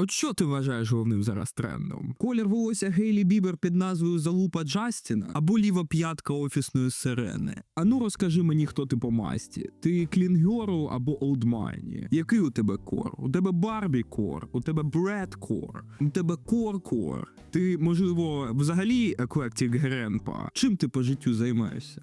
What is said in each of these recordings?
От що ти вважаєш головним зараз трендом? Колір волосся Гейлі Бібер під назвою Залупа Джастіна або ліва п'ятка офісної сирени? Ану розкажи мені, хто ти по масті. Ти клінгерл або олдмайні? Який у тебе кор? У тебе Барбі кор, у тебе Бред кор, у тебе кор кор. Ти, можливо, взагалі еклектик Гренпа. Чим ти по життю займаєшся?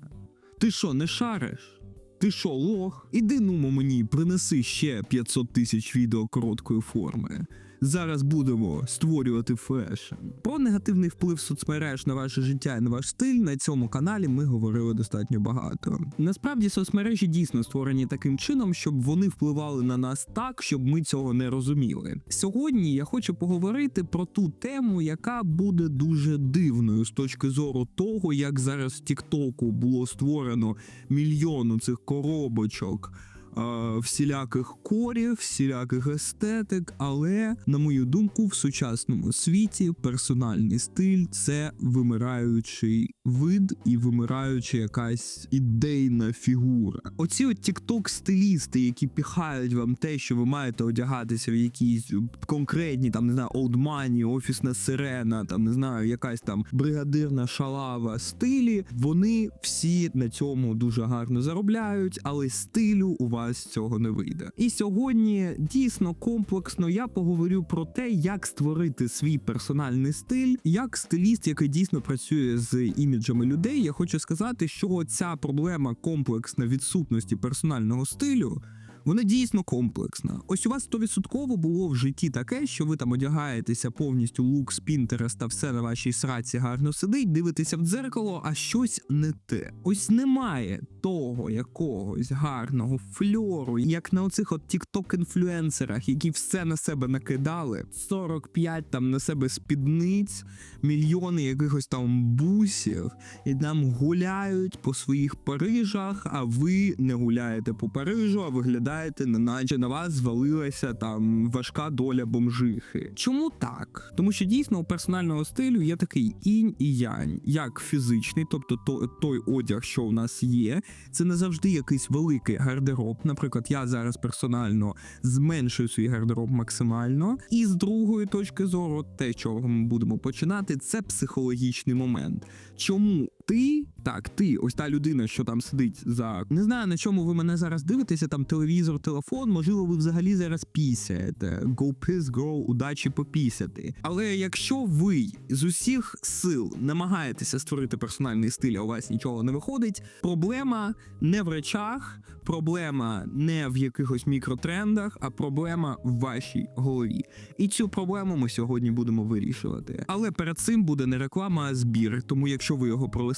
Ти що, не шариш? Ти що, лох? Іди нумо мені, принеси ще 500 тисяч відео короткої форми. Зараз будемо створювати фешн. Про негативний вплив соцмереж на ваше життя і на ваш стиль на цьому каналі ми говорили достатньо багато. Насправді соцмережі дійсно створені таким чином, щоб вони впливали на нас так, щоб ми цього не розуміли. Сьогодні я хочу поговорити про ту тему, яка буде дуже дивною з точки зору того, як зараз в Тіктоку було створено мільйону цих коробочок. Е, Всіляких корів, всіляких естетик, але на мою думку, в сучасному світі персональний стиль це вимираючий вид і вимираюча якась ідейна фігура. Оці от тікток стилісти, які піхають вам те, що ви маєте одягатися в якісь конкретні, там не знаю, олдмані, офісна сирена, там не знаю, якась там бригадирна шалава стилі. Вони всі на цьому дуже гарно заробляють, але стилю у вас цього не вийде. І сьогодні дійсно комплексно я поговорю про те, як створити свій персональний стиль, як стиліст, який дійсно працює з іміджами людей. Я хочу сказати, що ця проблема комплексна відсутності персонального стилю. Вона дійсно комплексна. Ось у вас 100% було в житті таке, що ви там одягаєтеся повністю лук з Пінтереста, все на вашій сраці гарно сидить, дивитеся в дзеркало, а щось не те. Ось немає того якогось гарного фльору, як на оцих от тікток-інфлюенсерах, які все на себе накидали, 45 там на себе спідниць, мільйони якихось там бусів, і там гуляють по своїх Парижах, а ви не гуляєте по Парижу, а виглядаєте, неначе на вас звалилася там важка доля бомжихи. Чому так? Тому що дійсно у персонального стилю є такий інь і янь, як фізичний, тобто то- той одяг, що у нас є, це не завжди якийсь великий гардероб. Наприклад, я зараз персонально зменшую свій гардероб максимально. І з другої точки зору, те, чого ми будемо починати, це психологічний момент. Чому ти, так, ти, ось та людина, що там сидить за не знаю на чому ви мене зараз дивитеся, там телевізор, телефон, можливо, ви взагалі зараз пісяєте. Go piss, girl, удачі попісяти. Але якщо ви з усіх сил намагаєтеся створити персональний стиль, а у вас нічого не виходить, проблема не в речах, проблема не в якихось мікротрендах, а проблема в вашій голові. І цю проблему ми сьогодні будемо вирішувати. Але перед цим буде не реклама, а збір. Тому якщо ви його пролистаєте,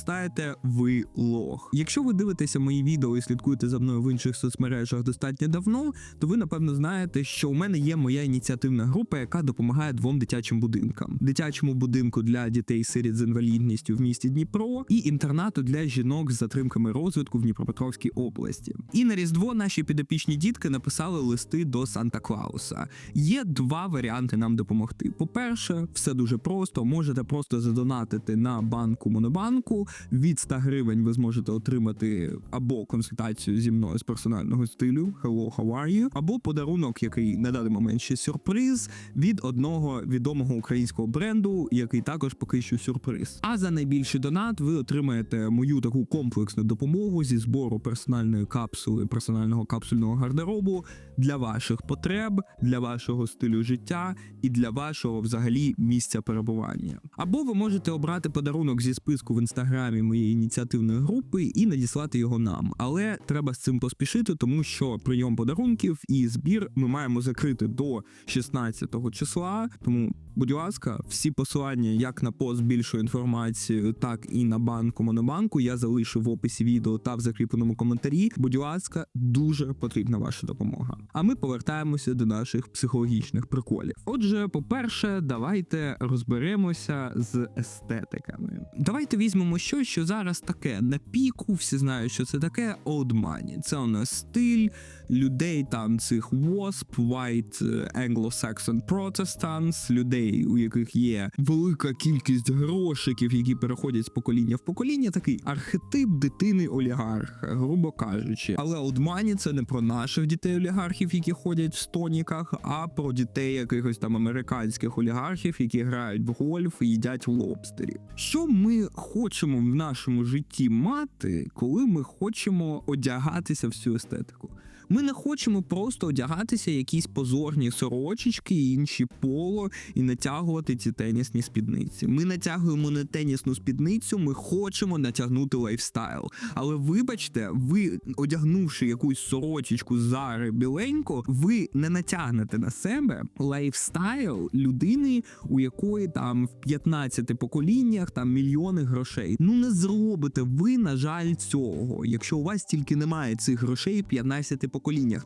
ви лох. Якщо ви дивитеся мої відео і слідкуєте за мною в інших соцмережах достатньо давно, то ви напевно знаєте, що у мене є моя ініціативна група, яка допомагає двом дитячим будинкам: дитячому будинку для дітей сиріт з інвалідністю в місті Дніпро і інтернату для жінок з затримками розвитку в Дніпропетровській області. І на різдво наші підопічні дітки написали листи до Санта Клауса. Є два варіанти нам допомогти. По-перше, все дуже просто. Можете просто задонатити на банку Монобанку. Від 100 гривень ви зможете отримати або консультацію зі мною з персонального стилю Hello, how are you? або подарунок, який на даний момент ще сюрприз від одного відомого українського бренду, який також поки що сюрприз. А за найбільший донат ви отримаєте мою таку комплексну допомогу зі збору персональної капсули, персонального капсульного гардеробу для ваших потреб, для вашого стилю життя і для вашого взагалі місця перебування. Або ви можете обрати подарунок зі списку в інстаграмі моєї ініціативної групи і надіслати його нам. Але треба з цим поспішити, тому що прийом подарунків і збір ми маємо закрити до 16-го числа. Тому, будь ласка, всі посилання як на пост більшою інформацією, так і на банку Монобанку. Я залишу в описі відео та в закріпленому коментарі. Будь ласка, дуже потрібна ваша допомога. А ми повертаємося до наших психологічних приколів. Отже, по-перше, давайте розберемося з естетиками. Давайте візьмемо щось, що зараз таке на піку. Всі знають, що це таке old money. Це у нас стиль людей там цих WASP, White е, Anglo-Saxon Protestants, людей, у яких є велика кількість грошиків, які переходять з покоління в покоління. Такий архетип дитини олігарха, грубо кажучи. Але old money – це не про наших дітей олігархів, які ходять в стоніках, а про дітей якихось там американських олігархів, які грають в гольф і їдять лобстерів. Що ми хочемо в нашому житті мати, коли ми хочемо одягатися в цю естетику? Ми не хочемо просто одягатися якісь позорні сорочечки і інші поло і натягувати ці тенісні спідниці. Ми натягуємо не тенісну спідницю, ми хочемо натягнути лайфстайл. Але вибачте, ви одягнувши якусь сорочечку зари біленьку, ви не натягнете на себе лайфстайл людини, у якої там в 15 поколіннях там мільйони грошей. Ну не зробите ви, на жаль, цього. Якщо у вас тільки немає цих грошей в 15 поколіннях,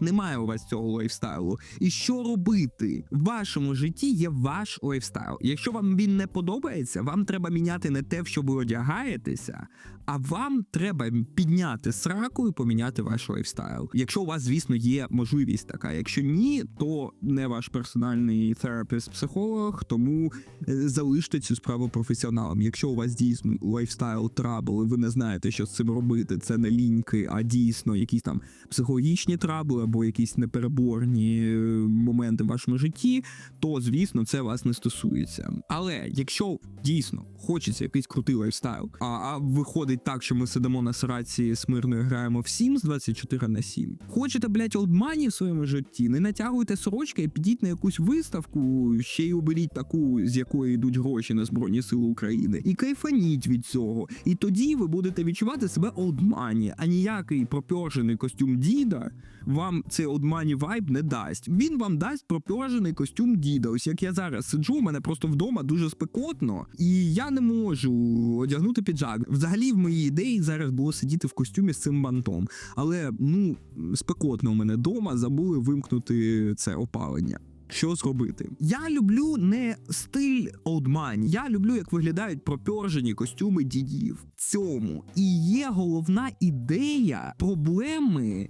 немає у вас цього лайфстайлу. І що робити? В вашому житті є ваш лайфстайл. Якщо вам він не подобається, вам треба міняти не те, в що ви одягаєтеся, а вам треба підняти сраку і поміняти ваш лайфстайл. Якщо у вас, звісно, є можливість така. Якщо ні, то не ваш персональний терапевт-психолог, тому е, залиште цю справу професіоналам. Якщо у вас дійсно лайфстайл трабл, і ви не знаєте, що з цим робити, це не ліньки, а дійсно якісь там психологічні трабли або якісь непереборні е, моменти в вашому житті, то звісно це вас не стосується. Але якщо дійсно хочеться якийсь крутий лайфстайл, а, а виходить так, що ми сидимо на сраці смирно і граємо в Sims 24 на 7. Хочете, блять, олдмані в своєму житті, не натягуйте сорочки і підіть на якусь виставку, ще й оберіть таку, з якої йдуть гроші на Збройні Сили України, і кайфаніть від цього. І тоді ви будете відчувати себе олдмані, а ніякий пропьожений костюм діда вам цей олдмані вайб не дасть. Він вам дасть пропьоржений костюм діда. Ось як я зараз сиджу, у мене просто вдома дуже спекотно, і я не можу одягнути піджак. Взагалі, в моїй ідеї зараз було сидіти в костюмі з цим бантом. Але ну спекотно у мене вдома, забули вимкнути це опалення. Що зробити? Я люблю не стиль олдмані, я люблю, як виглядають пропьоржені костюми дідів. Цьому і є головна ідея проблеми,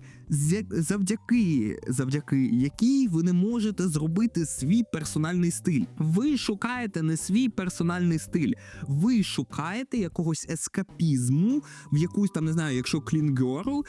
завдяки, завдяки якій ви не можете зробити свій персональний стиль. Ви шукаєте не свій персональний стиль, ви шукаєте якогось ескапізму в якусь там не знаю, якщо clean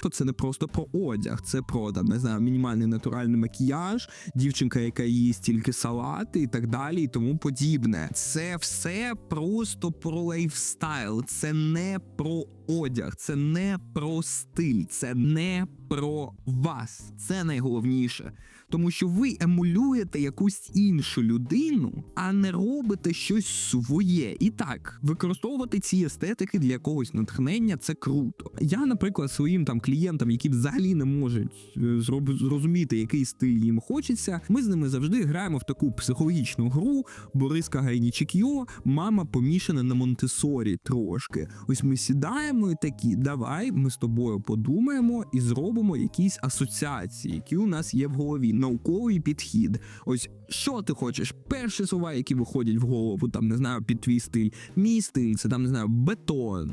то це не просто про одяг, це про там не знаю, мінімальний натуральний макіяж, дівчинка, яка їсть тільки салати і так далі, і тому подібне. Це все просто про лайфстайл, це не про одяг, це не про стиль, це не про вас. Це найголовніше. Тому що ви емулюєте якусь іншу людину, а не робите щось своє. І так, використовувати ці естетики для якогось натхнення це круто. Я, наприклад, своїм там клієнтам, які взагалі не можуть е, зрозуміти, який стиль їм хочеться, ми з ними завжди граємо в таку психологічну гру. Бориска Гайнічікьо, мама помішана на Монтесорі трошки. Ось ми сідаємо і такі, давай ми з тобою подумаємо і зробимо якісь асоціації, які у нас є в голові. Науковий підхід. Ось що ти хочеш? Перші слова, які виходять в голову, там не знаю, під твій стиль. Мій стиль, це там не знаю, бетон,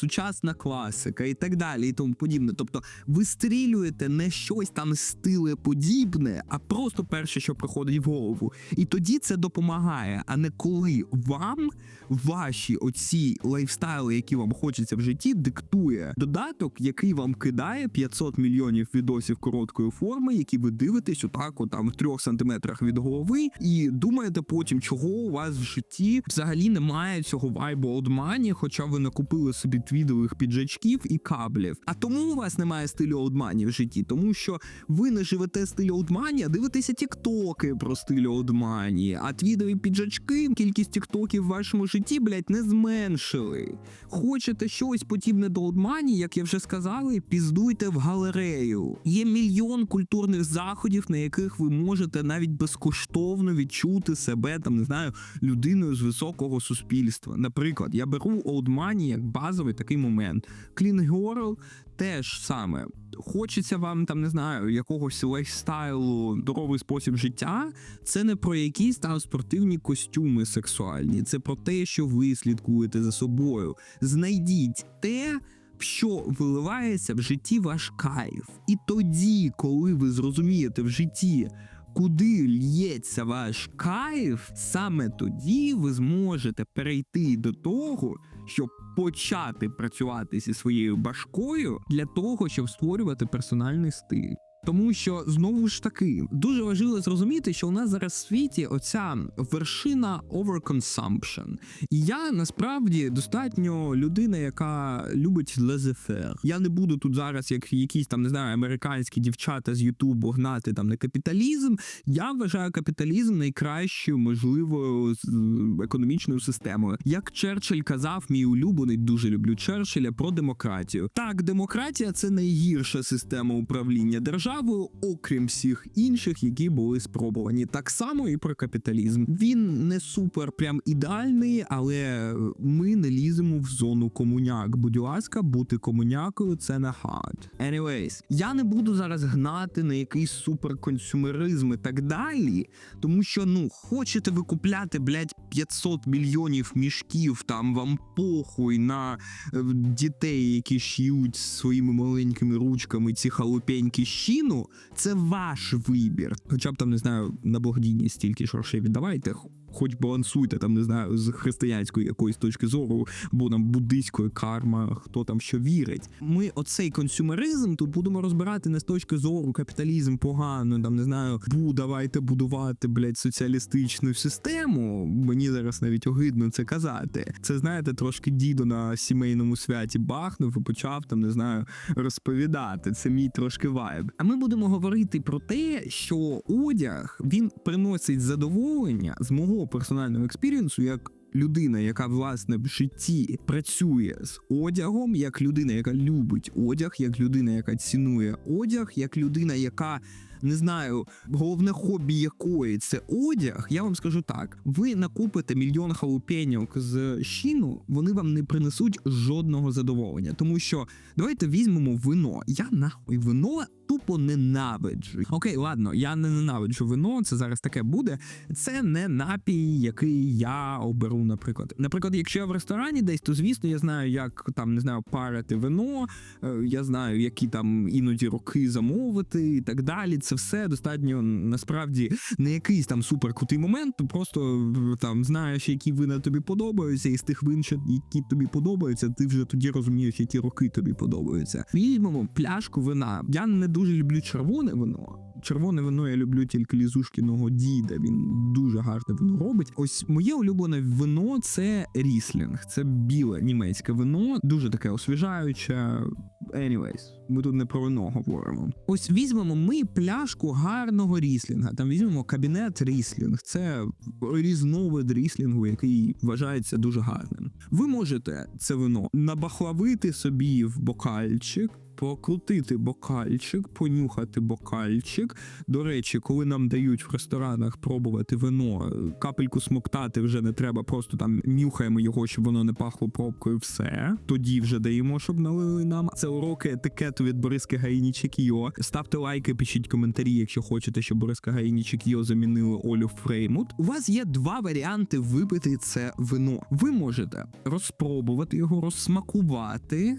сучасна класика і так далі, і тому подібне. Тобто ви стрілюєте не щось там стилеподібне, а просто перше, що приходить в голову. І тоді це допомагає, а не коли вам ваші оці лайфстайли, які вам хочеться в житті, диктує додаток, який вам кидає 500 мільйонів відосів короткої форми, які ви дивитесь отак, от там в трьох сантиметрах від голови, і думаєте потім, чого у вас в житті взагалі немає цього вайбу олдмані, хоча ви накупили собі твідових піджачків і каблів. А тому у вас немає стилю олдмані в житті, тому що ви не живете стилю олдмані, а дивитеся тіктоки про стиль олдмані. А твідові піджачки, кількість тіктоків в вашому житті, блядь, не зменшили. Хочете щось подібне до олдмані, як я вже сказали, піздуйте в галерею. Є мільйон культурних заходів. на яких ви можете навіть безкоштовно відчути себе там, не знаю, людиною з високого суспільства. Наприклад, я беру Олдмані як базовий такий момент. Clean Girl теж саме. Хочеться вам там, не знаю, якогось лайфстайлу, здоровий спосіб життя. Це не про якісь там спортивні костюми сексуальні, це про те, що ви слідкуєте за собою. Знайдіть те. Що виливається в житті ваш кайф, і тоді, коли ви зрозумієте в житті, куди лється ваш кайф, саме тоді ви зможете перейти до того, щоб почати працювати зі своєю башкою для того, щоб створювати персональний стиль. Тому що знову ж таки дуже важливо зрозуміти, що у нас зараз в світі оця вершина overconsumption. І я насправді достатньо людина, яка любить laissez-faire. Я не буду тут зараз, як якісь там не знаю, американські дівчата з Ютубу гнати там на капіталізм. Я вважаю капіталізм найкращою можливою економічною системою. Як Черчилль казав, мій улюблений, дуже люблю Черчилля про демократію. Так, демократія це найгірша система управління державою, окрім всіх інших, які були спробувані. Так само і про капіталізм. Він не супер прям ідеальний, але ми не ліземо в зону комуняк. Будь ласка, бути комунякою це не хат. Anyways, я не буду зараз гнати на якийсь суперконсюмеризм і так далі, тому що ну хочете ви купляти, блядь, 500 мільйонів мішків, там вам похуй на е, дітей, які шиють своїми маленькими ручками ці халупенькі щіну, це ваш вибір. Хоча б там не знаю, на благодійність стільки грошей віддавайте. Хоч балансуйте там, не знаю, з християнської якоїсь точки зору, бо нам буддийської карма, хто там що вірить. Ми оцей консюмеризм тут будемо розбирати не з точки зору капіталізм погано, там не знаю, бу, давайте будувати блядь, соціалістичну систему. Мені зараз навіть огидно це казати. Це знаєте, трошки дідо на сімейному святі бахнув і почав там, не знаю, розповідати. Це мій трошки вайб. А ми будемо говорити про те, що одяг він приносить задоволення з мого персонального експірієнсу як. Людина, яка власне в житті працює з одягом, як людина, яка любить одяг, як людина, яка цінує одяг, як людина, яка не знаю, головне хобі якої це одяг. Я вам скажу так: ви накупите мільйон халупеньок з щіну, вони вам не принесуть жодного задоволення, тому що давайте візьмемо вино. Я нахуй вино тупо ненавиджу. Окей, ладно, я не ненавиджу вино. Це зараз таке буде. Це не напій, який я оберу, наприклад. Наприклад, якщо я в ресторані десь, то звісно я знаю, як там не знаю, парити вино. е, Я знаю, які там іноді роки замовити і так далі. Це все достатньо насправді не якийсь там суперкрутий момент. Просто там знаєш, які вина тобі подобаються, і з тих вин, які тобі подобаються, ти вже тоді розумієш, які роки тобі подобаються. Візьмемо пляшку вина. Я не дуже люблю червоне вино. Червоне вино я люблю тільки лізушкіного діда. Він дуже гарне вино робить. Ось моє улюблене вино це ріслінг. Це біле німецьке вино, дуже таке освіжаюче. Anyways, ми тут не про вино говоримо. Ось візьмемо ми пляшку гарного ріслінга. Там візьмемо кабінет ріслінг. Це різновид ріслінгу, який вважається дуже гарним. Ви можете це вино набахлавити собі в бокальчик. Покрутити бокальчик, понюхати бокальчик. До речі, коли нам дають в ресторанах пробувати вино, капельку смоктати вже не треба, просто там нюхаємо його, щоб воно не пахло пробкою. Все тоді вже даємо, щоб налили нам. Це уроки етикету від Бориски Гаїні Чекіо. Ставте лайки, пишіть коментарі, якщо хочете, щоб Бориска Гаїні Чекіо замінили Олю Фреймут. У вас є два варіанти випити це вино. Ви можете розпробувати його, розсмакувати.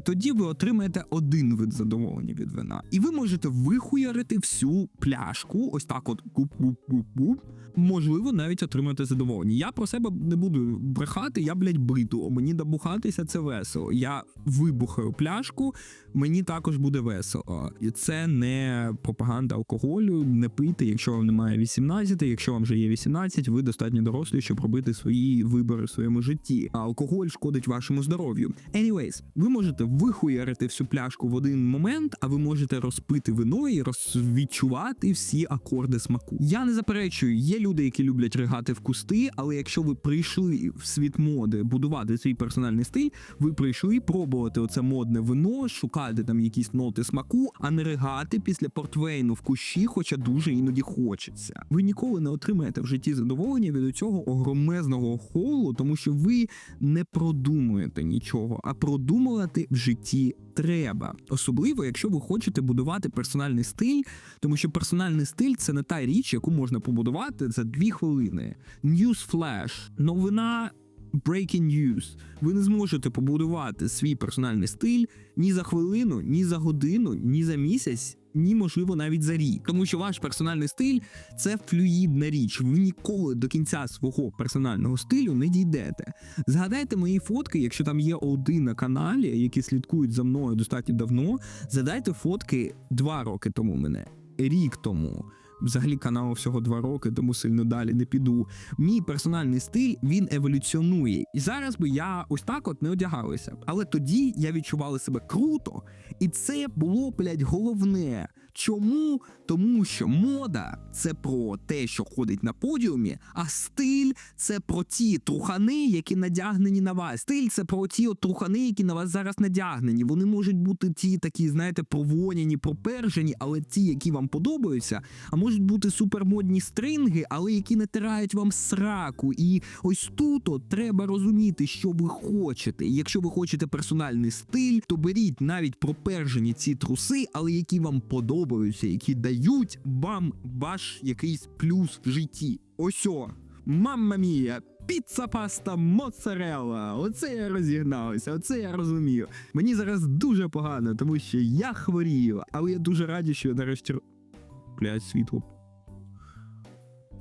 Тоді ви отримаєте один вид задоволення від вина. І ви можете вихуярити всю пляшку, ось так от куп-куп-куп-куп. Можливо, навіть отримати задоволення. Я про себе не буду брехати, я, блядь, бриту. Мені добухатися це весело. Я вибухаю пляшку, мені також буде весело. І це не пропаганда алкоголю. Не пийте, якщо вам немає 18, якщо вам вже є 18, ви достатньо дорослі, щоб робити свої вибори в своєму житті. А алкоголь шкодить вашому здоров'ю. Anyways, ви можете можете вихуярити всю пляшку в один момент, а ви можете розпити вино і розвідчувати всі акорди смаку. Я не заперечую, є люди, які люблять ригати в кусти, але якщо ви прийшли в світ моди будувати свій персональний стиль, ви прийшли пробувати оце модне вино, шукати там якісь ноти смаку, а не ригати після портвейну в кущі, хоча дуже іноді хочеться. Ви ніколи не отримаєте в житті задоволення від цього огромезного холу, тому що ви не продумуєте нічого, а продумувати в житті треба. Особливо, якщо ви хочете будувати персональний стиль, тому що персональний стиль це не та річ, яку можна побудувати за дві хвилини. News flash, новина. Breaking news. Ви не зможете побудувати свій персональний стиль ні за хвилину, ні за годину, ні за місяць, ні, можливо, навіть за рік. Тому що ваш персональний стиль це флюїдна річ. Ви ніколи до кінця свого персонального стилю не дійдете. Згадайте мої фотки, якщо там є один на каналі, які слідкують за мною достатньо давно. Задайте фотки два роки тому мене, рік тому. Взагалі каналу всього два роки, тому сильно далі не піду. Мій персональний стиль він еволюціонує. І зараз би я ось так от не одягалася. Але тоді я відчувала себе круто, і це було, блядь, головне. Чому? Тому що мода це про те, що ходить на подіумі, а стиль це про ті трухани, які надягнені на вас. Стиль це про ті от трухани, які на вас зараз надягнені. Вони можуть бути ті такі, знаєте, провоняні, пропержені, але ті, які вам подобаються, а можуть бути супермодні стринги, але які не тирають вам сраку. І ось тут от треба розуміти, що ви хочете. І якщо ви хочете персональний стиль, то беріть навіть пропержені ці труси, але які вам подобаються, які дають вам ваш якийсь плюс в житті. Ось о, мамма мія. Піца паста моцарелла. Оце я розігналася, оце я розумію. Мені зараз дуже погано, тому що я хворію, але я дуже радий, що я нарешті. Блять, світло.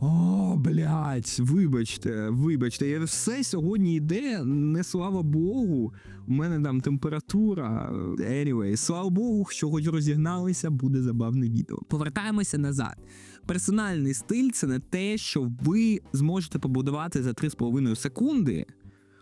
О, блядь, вибачте, вибачте, я все сьогодні йде, не слава Богу. У мене там температура. Anyway, слава Богу, що хоч розігналися, буде забавне відео. Повертаємося назад. Персональний стиль це не те, що ви зможете побудувати за 3,5 секунди.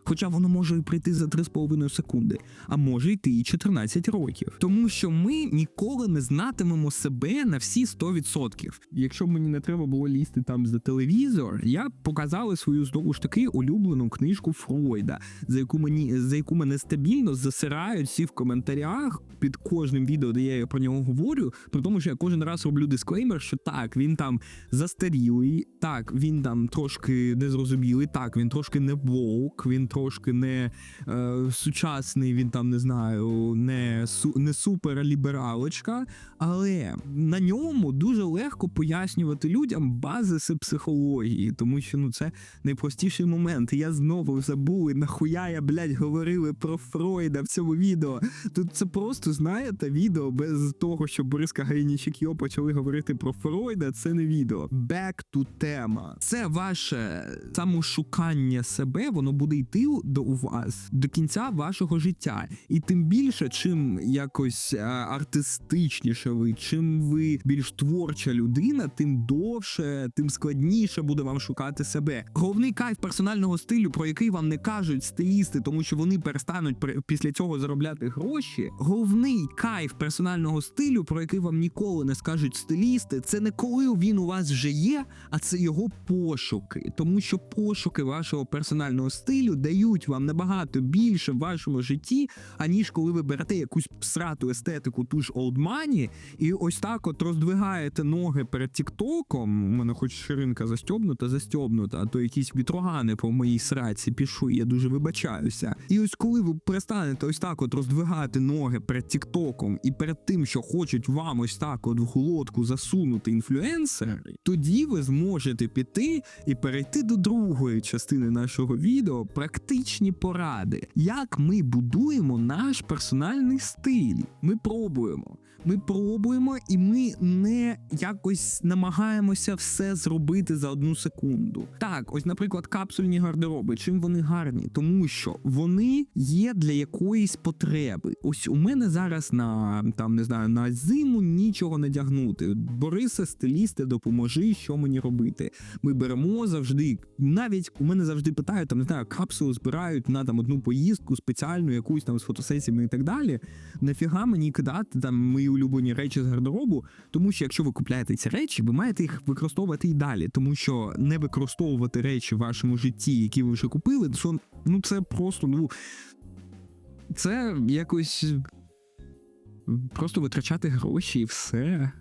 Хоча воно може і прийти за 3,5 секунди, а може йти і 14 років. Тому що ми ніколи не знатимемо себе на всі 100%. Якщо б мені не треба було лізти там за телевізор, я б показала свою знову ж таки улюблену книжку Фройда, за яку мені за яку мене стабільно засирають всі в коментарях під кожним відео, де я про нього говорю. При тому, що я кожен раз роблю дисклеймер, що так, він там застарілий, так, він там трошки незрозумілий, так, він трошки не вовк, він трошки не е, сучасний, він там не знаю, не, су, не суперлібералочка, але на ньому дуже легко пояснювати людям базиси психології, тому що ну це найпростіший момент. Я знову забув, нахуя я, блядь, говорили про Фройда в цьому відео. Тут це просто, знаєте, відео без того, що Борис Кагаїніч і Кьо почали говорити про Фройда, це не відео. Back to тема. Це ваше самошукання себе, воно буде йти до у вас до кінця вашого життя. І тим більше, чим якось а, артистичніше ви, чим ви більш творча людина, тим довше, тим складніше буде вам шукати себе. Головний кайф персонального стилю, про який вам не кажуть стилісти, тому що вони перестануть після цього заробляти гроші. Головний кайф персонального стилю, про який вам ніколи не скажуть стилісти, це не коли він у вас вже є, а це його пошуки. Тому що пошуки вашого персонального стилю дають вам набагато більше в вашому житті, аніж коли ви берете якусь срату естетику, ту ж Old Money, і ось так от роздвигаєте ноги перед Тіктоком. У мене хоч ширинка застьобнута, застьобнута, а то якісь вітрогани по моїй сраці пішли, я дуже вибачаюся. І ось коли ви перестанете ось так от роздвигати ноги перед Тіктоком і перед тим, що хочуть вам ось так от в глотку засунути інфлюенсери, тоді ви зможете піти і перейти до другої частини нашого відео практичні поради, як ми будуємо наш персональний стиль. Ми пробуємо. Ми пробуємо, і ми не якось намагаємося все зробити за одну секунду. Так, ось, наприклад, капсульні гардероби. Чим вони гарні? Тому що вони є для якоїсь потреби. Ось у мене зараз на там не знаю на зиму нічого надягнути. Борисе, стилісти, допоможи, що мені робити. Ми беремо завжди. Навіть у мене завжди питають там, не знаю, капсулу збирають на там одну поїздку спеціальну, якусь там з фотосесіями і так далі. Нафіга мені кидати там улюблені речі з гардеробу, тому що якщо ви купляєте ці речі, ви маєте їх використовувати і далі, тому що не використовувати речі в вашому житті, які ви вже купили, це, ну це просто ну це якось просто витрачати гроші і все.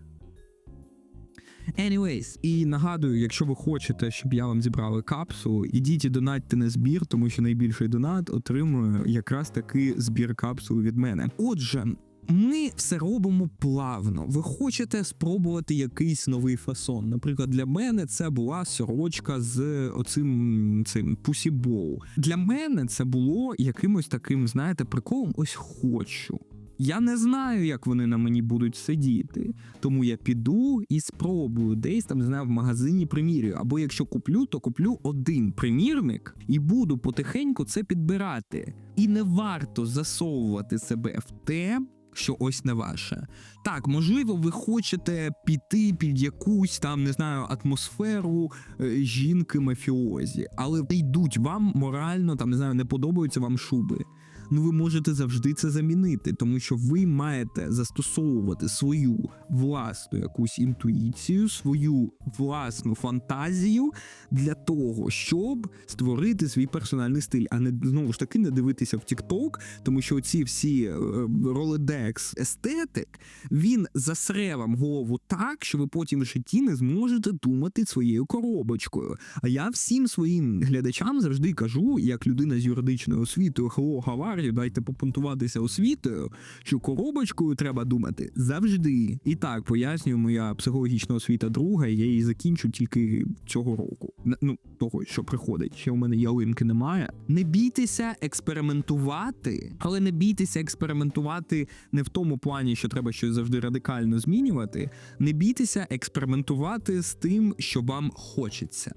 Anyways, і нагадую, якщо ви хочете, щоб я вам зібрали капсулу, ідіть і донатьте на збір, тому що найбільший донат отримує якраз таки збір капсул від мене. Отже. Ми все робимо плавно. Ви хочете спробувати якийсь новий фасон. Наприклад, для мене це була сорочка з оцим цим пусібоу. Для мене це було якимось таким, знаєте, приколом. Ось хочу. Я не знаю, як вони на мені будуть сидіти, тому я піду і спробую десь там знаю, в магазині примірюю. Або якщо куплю, то куплю один примірник і буду потихеньку це підбирати. І не варто засовувати себе в те. Що ось не ваше. Так, можливо, ви хочете піти під якусь там, не знаю, атмосферу е, жінки мафіозі, але йдуть вам морально, там не знаю, не подобаються вам шуби ну ви можете завжди це замінити, тому що ви маєте застосовувати свою власну якусь інтуїцію, свою власну фантазію для того, щоб створити свій персональний стиль, а не знову ж таки не дивитися в TikTok, тому що ці всі роледекс естетик він засре вам голову так, що ви потім в житті не зможете думати своєю коробочкою. А я всім своїм глядачам завжди кажу, як людина з юридичною освітою, hello, how are дайте попунтуватися освітою, що коробочкою треба думати завжди. І так пояснюю, моя психологічна освіта друга, я її закінчу тільки цього року. Ну того, що приходить, ще у мене ялинки немає. Не бійтеся експериментувати, але не бійтеся експериментувати не в тому плані, що треба щось завжди радикально змінювати. Не бійтеся експериментувати з тим, що вам хочеться.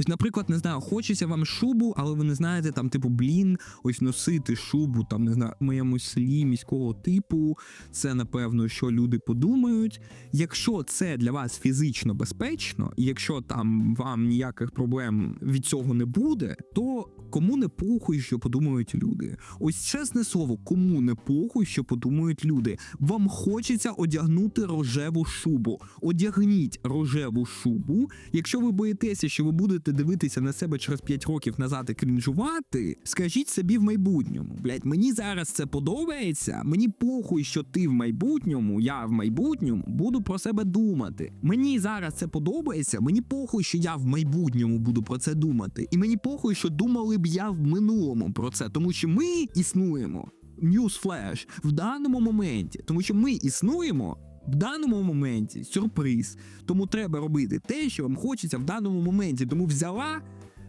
Ось, наприклад, не знаю, хочеться вам шубу, але ви не знаєте, там, типу, блін, ось носити шубу, там не знаю, моєму селі міського типу. Це напевно, що люди подумають. Якщо це для вас фізично безпечно, і якщо там вам ніяких проблем від цього не буде, то кому не похуй, що подумають люди. Ось чесне слово, кому не похуй, що подумають люди. Вам хочеться одягнути рожеву шубу. Одягніть рожеву шубу. Якщо ви боїтеся, що ви будете дивитися на себе через 5 років назад і крінжувати, скажіть собі в майбутньому. Блять, мені зараз це подобається. Мені похуй, що ти в майбутньому, я в майбутньому буду про себе думати. Мені зараз це подобається. Мені похуй, що я в майбутньому буду про це думати. І мені похуй, що думали б я в минулому про це, тому що ми існуємо. Newsflash в даному моменті, тому що ми існуємо. В даному моменті сюрприз. Тому треба робити те, що вам хочеться в даному моменті. Тому взяла,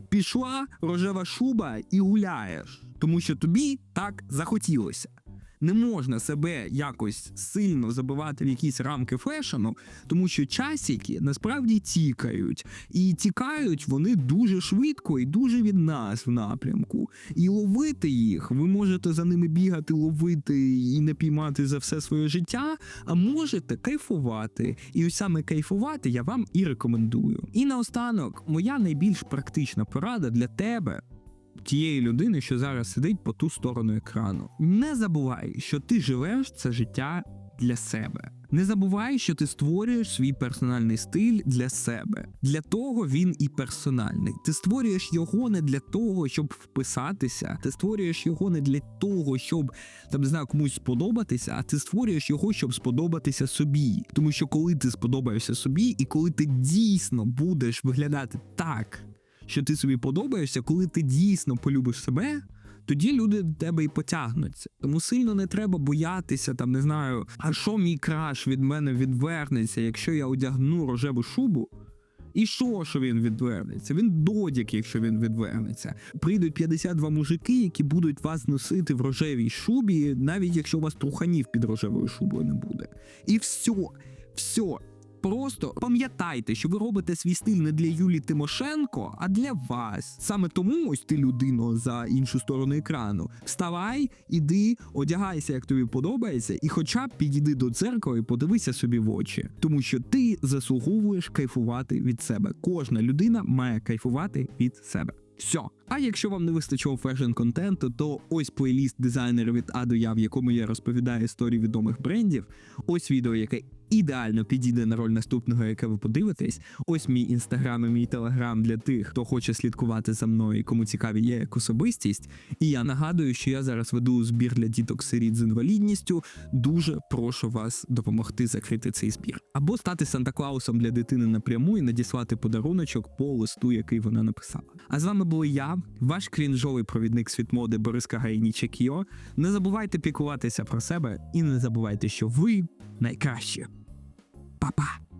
пішла рожева шуба і гуляєш, тому що тобі так захотілося не можна себе якось сильно забивати в якісь рамки фешену, тому що часики насправді тікають, і тікають вони дуже швидко і дуже від нас в напрямку. І ловити їх ви можете за ними бігати, ловити і не піймати за все своє життя, а можете кайфувати. І ось саме кайфувати я вам і рекомендую. І наостанок, моя найбільш практична порада для тебе тієї людини, що зараз сидить по ту сторону екрану. Не забувай, що ти живеш це життя для себе. Не забувай, що ти створюєш свій персональний стиль для себе. Для того він і персональний. Ти створюєш його не для того, щоб вписатися. Ти створюєш його не для того, щоб там не знаю комусь сподобатися, а ти створюєш його, щоб сподобатися собі. Тому що коли ти сподобаєшся собі, і коли ти дійсно будеш виглядати так що ти собі подобаєшся, коли ти дійсно полюбиш себе. Тоді люди до тебе і потягнуться. Тому сильно не треба боятися, там не знаю, а що мій краш від мене відвернеться, якщо я одягну рожеву шубу, І що, що він відвернеться? Він додік, якщо він відвернеться. Прийдуть 52 мужики, які будуть вас носити в рожевій шубі, навіть якщо у вас труханів під рожевою шубою не буде. І все, все. Просто пам'ятайте, що ви робите свій стиль не для Юлії Тимошенко, а для вас. Саме тому ось ти людино за іншу сторону екрану. Вставай, іди, одягайся, як тобі подобається, і хоча б підійди до дзеркала і подивися собі в очі, тому що ти заслуговуєш кайфувати від себе. Кожна людина має кайфувати від себе. Все. А якщо вам не вистачило фешн контенту, то ось плейліст дизайнера від А до Я, в якому я розповідаю історії відомих брендів. Ось відео, яке ідеально підійде на роль наступного, яке ви подивитесь. Ось мій інстаграм і мій телеграм для тих, хто хоче слідкувати за мною, кому цікаві я як особистість. І я нагадую, що я зараз веду збір для діток сиріт з інвалідністю. Дуже прошу вас допомогти закрити цей збір. Або стати Санта-Клаусом для дитини напряму і надіслати подаруночок по листу, який вона написала. А з вами був я, ваш крінжовий провідник світмоди Борис Кагайніча Кіо. Не забувайте піклуватися про себе і не забувайте, що ви найкращі. 爸爸。